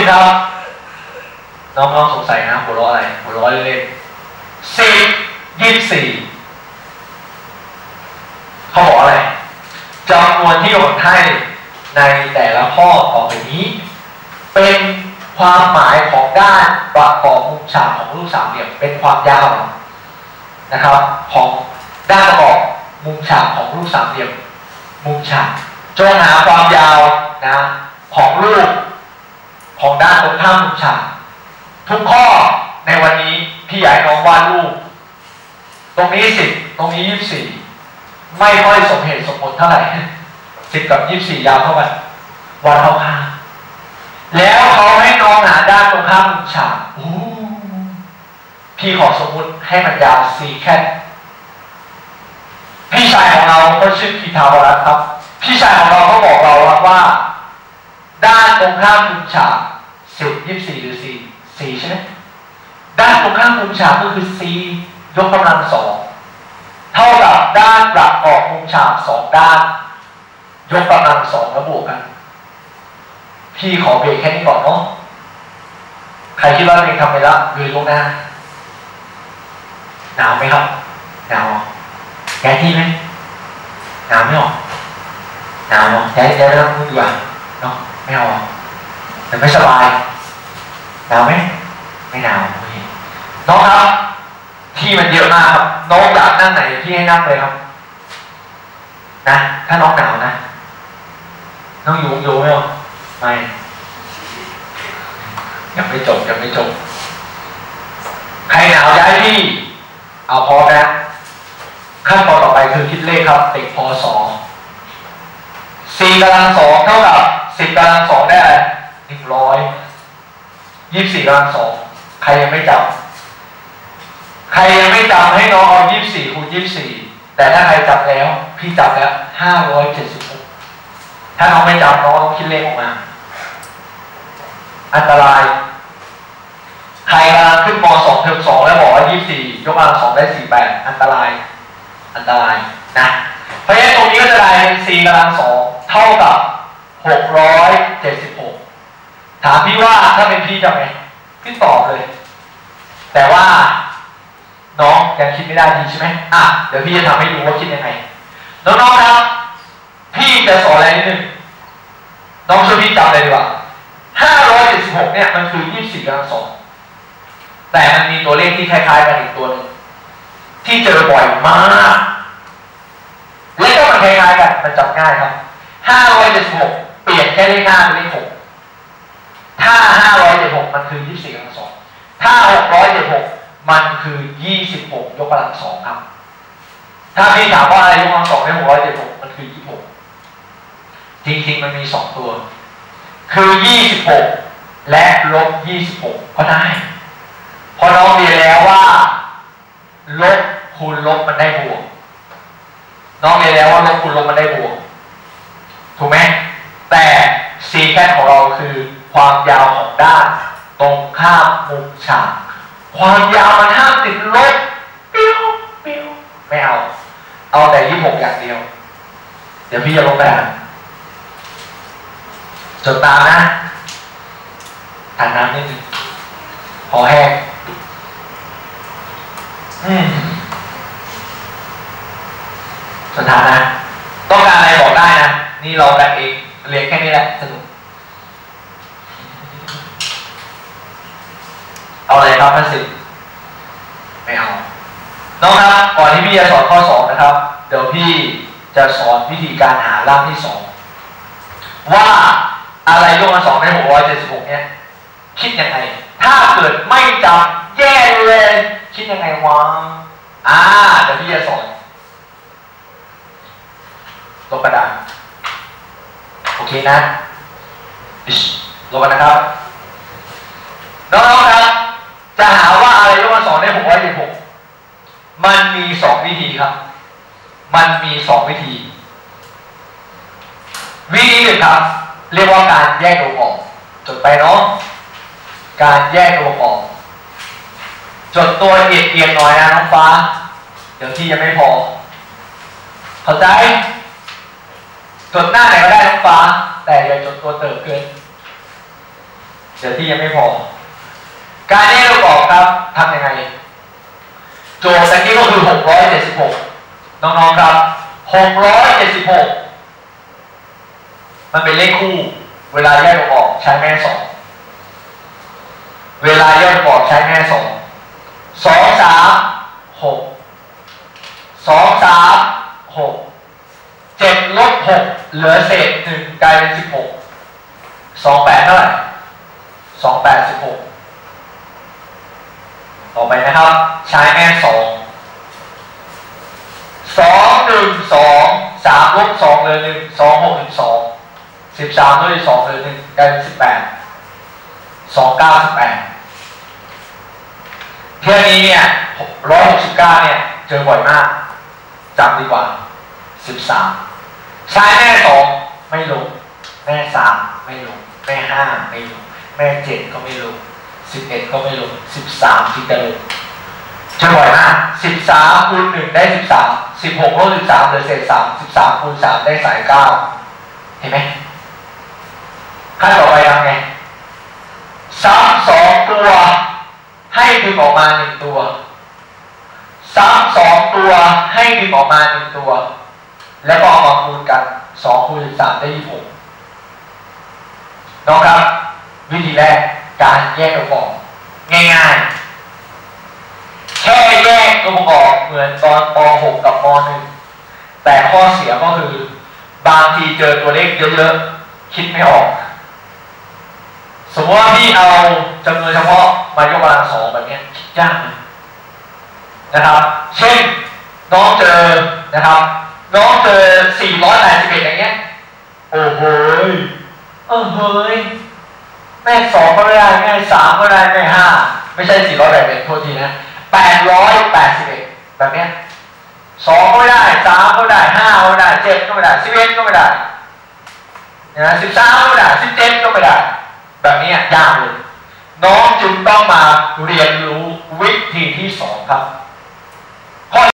สิบครับ น้องๆสงสัยนะหัวเราะอะไรหัวเราะเล่นสิบยี่สี่เขาบอกอะไรจำนวนที่กำหนให้ในแต่ละข้อต่อไปนี้ เป็นความหมายของด้านประกอบมุมฉากของรูปสามเหลี่ยมเป็นความยาวนะครับ ของด้านประกอบมุมฉากของรูปสามเหลี่ยม มุมฉากจงหาความยาวนะของรูป ของด้านตรงข้ามมุมฉากทุกข้อในวันนี้พี่ใหญ่น้องวาดรูปตรงนี้สิบตรงนี้ยี่สิบสี่ไม่ค่อยสมเหตุสมผลเท่าไหร่สิบกับยี่สิบสี่ยาวเท่ากันวันเท่าข้างแล้วเขาให้น้องหาด้านตรงข้ามมุมฉากพี่ขอสมมุติให้มันยาวสี่แค่พี่ชายของเราก็ชื่อพีทาวรัตครับ พี่ชายของเราก็บอกเราว่า ด้านตรงข้ามมุมฉาก สิบยี่สี่หรือสี่สี่ใช่ไหมด้านตรงข้ามมุมฉากก็คือ c ยกกำลังสองเท่ากับด้านประกอบมุมฉากสองด้าน ยกกำลังสองแล้วบวกกัน พี่ขอเบรกแค่นี้ก่อนเนาะใครคิดว่าเองทำไปแล้วยืนลงหน้าหนาวไหมครับหนาวย้ายที่ไหมหนาวไม่ออกหนาวเนาะย้ายย้ายเรื่องนู้นดีกว่าเนาะไม่เอาแต่ไม่สบาย หนาวไหมไม่หนาวน้องครับที่มันเยอะมากครับน้องอยากนั่งไหนพี่ให้นั่งเลยครับ นะ ถ้าน้องหนาวนะน้องอยู่อยู่ไหมไม่ยังไม่จบยังไม่จบใครหนาวย้ายที่ เอาพอนะขั้นตอนต่อไปคือคิดเลขครับติดพอสองสี่กำลังสองเท่ากับสิบกำลังสองได้หนึ่งร้อย ยี่สิบสี่กำลังสองใครยังไม่จำใครยังไม่จำให้น้องเอายี่สิบสี่คูณยี่สิบสี่แต่ถ้าใครจำแล้ว พี่จำแล้วห้าร้อยเจ็ดสิบหกถ้าน้องไม่จำน้องต้องคิดเลขออกมา อันตราย ใครกำลังขึ้นมสองเทอมสองแล้วบอกว่ายี่สี่ยกกำลังสองได้สี่แปดอันตราย อันตรายนะเพราะฉะนั้นตรงนี้ก็จะได้สี่กำลังสองเท่ากับหกร้อยเจ็ดสิบ ถามพี่ว่าถ้าเป็นพี่จะไงพี่ตอบเลย แต่ว่าน้องยังคิดไม่ได้ดีใช่ไหมอะเดี๋ยวพี่จะทำให้ดูว่าคิดยังไง น้องๆครับ พี่จะสอนอะไรนิดนึงน้องช่วยพี่จำเลยดีกว่าห้าร้อยเจ็ดสิบหกเนี่ยมันคือยี่สิบสี่กำลังสองแต่มันมีตัวเลขที่คล้ายๆกันอีกตัวหนึงที่เจอบ่อยมากและก็มันคล้ายๆกันมันจำง่ายครับห้าร้อยเจ็ดสิบหกเปลี่ยนแค่เลขห้าเป็นเลขหกถ้าห้าร้อยเจ็ดหก มันคือยี่สิบสี่กำลังสองถ้าหกร้อยเจ็ดหกมันคือยี่สิบหกยกกำลังสองครับ ถ้าพี่ถามว่าอะไรยกกำลังสองได้หกร้อยเจ็ดหกมันคือยี่สิบหกจริงๆมันมีสองตัว คือยี่สิบหกและลบยี่สิบหกก็ได้พอน้องเรียนแล้วว่า ลบคูณลบมันได้บวกน้องเรียนแล้วว่าลบคูณลบมันได้บวกถูกไหมแต่ซีแคของเราคือความยาวของด้าน ตรงข้ามมุมฉากความยาวมันห้ามติดลบปิ้วปิ้วไม่เอา เอาแต่ยี่หกอย่างเดียว เดี๋ยวพี่จะลงแบบจดตามนะทานน้ำนิดนึงพอแห้งอืมสถานะต้องการอะไรบอกได้นะ นี่เราแบ่งเองเรียนแค่นี้แหละสนุก เอาอะไร ครับพันสิไม่เอา น้องครับ ก่อนที่พี่จะสอนข้อสองนะครับ เดี๋ยวพี่จะสอนวิธีการหาร่างที่สองว่าอะไรยกมาสองในหกร้อยเจ็ดสิบหกเนี่ยคิดยังไง ถ้าเกิดไม่จำแย่เลย คิดยังไงวะอ่าเดี๋ยวพี่จะสอนลบกระดานโอเคนะลบกันนะครับ จะหาว่าอะไรยกมาสองในหกร้อยเจ็ดหกมันมีสองวิธีครับ มันมีสองวิธี วิธีหนึ่งครับ เรียกว่าการแยกตัวออก จดไปเนาะ การแยกตัวออก จดตัวเอียงๆหน่อยนะน้องฟ้า เดี๋ยวที่ยังไม่พอ เข้าใจ จดหน้าไหนก็ได้น้องฟ้า แต่อย่าจดตัวเติบเกิน เดี๋ยวที่ยังไม่พอ การแยกลูกออกครับทำยังไง โจทย์ตะกี้ก็คือ 676 น้องๆครับ 676 มันเป็นเลขคู่ เวลาแยกลูกออกใช้แม่สองเวลาแยกลูกออกใช้แม่สองสองสามหกสองสามหกเจ็ดลบหกเหลือเศษหนึ่งกลายเป็นสิบหกสองแปดเท่าไหร่สองแปดสิบหก อไปนะครับ ใช้แม่สองสองหนึ่งสองสามลบสองเลือหนึ่งสองหกหนึ่งสองสิบสามลบสองเลือหนึ่งกลายเป็นสิบแปดสองเก้าสิบแปดเที่ยวนี้เนี่ยร้อยหกสิบเก้าเนี่ยเจอบ่อยมากจำดีกว่าสิบสามใช้แม่สองไม่ลงแม่สามไม่ลงแม่ห้าไม่ลงแม่เจ็ดก็ไม่ลง สิบเอ็ดก็ไม่ลงสิบสามที่จะลงจะบ่อยมากสิบสามคูณหนึ่งได้สิบสามสิบหกลบสิบสามเหลือเศษสามสิบสามคูณสามได้สายเก้าเห็นไหมขั้นต่อไปทำไงซ้ำสองตัว ให้ดึงออกมาหนึ่งตัวซ้ำสองตัวให้ดึงออกมาหนึ่งตัว แล้วก็เอามาคูณกันสองคูณสิบสามได้ยี่สิบหกน้องครับ วิธีแรก การแยกตัวประกอบง่ายๆ แค่แยกตัวประกอบเหมือนตอนป .6 กับป .1 แต่ข้อเสียก็คือ บางทีเจอตัวเลขเยอะๆ คิดไม่ออก สมมติว่าพี่เอาจำนวนเฉพาะมายกกำลังสองแบบนี้คิดยากนะนะครับ เช่นน้องเจอนะครับน้องเจอ481อย่างเงี้ยโอ้โหยเออเฮ้ย แม่สองก็ไม่ได้แม่สามก็ได้แม่ห้าไม่ใช่สี่ร้อยแปดสิบโทษทีนะแปดร้อยแปดสิบเอ็ดแบบเนี้ยสองก็ไม่ได้สามก็ไม่ได้ห้าก็ไม่ได้เจ็ดก็ไม่ได้สิบเอ็ดก็ไม่ได้นะสิบสามก็ไม่ได้สิบเจ็ดก็ไม่ได้ แบบเนี้ยยากเลย น้องจึงต้องมาเรียนรู้วิธีที่สองครับ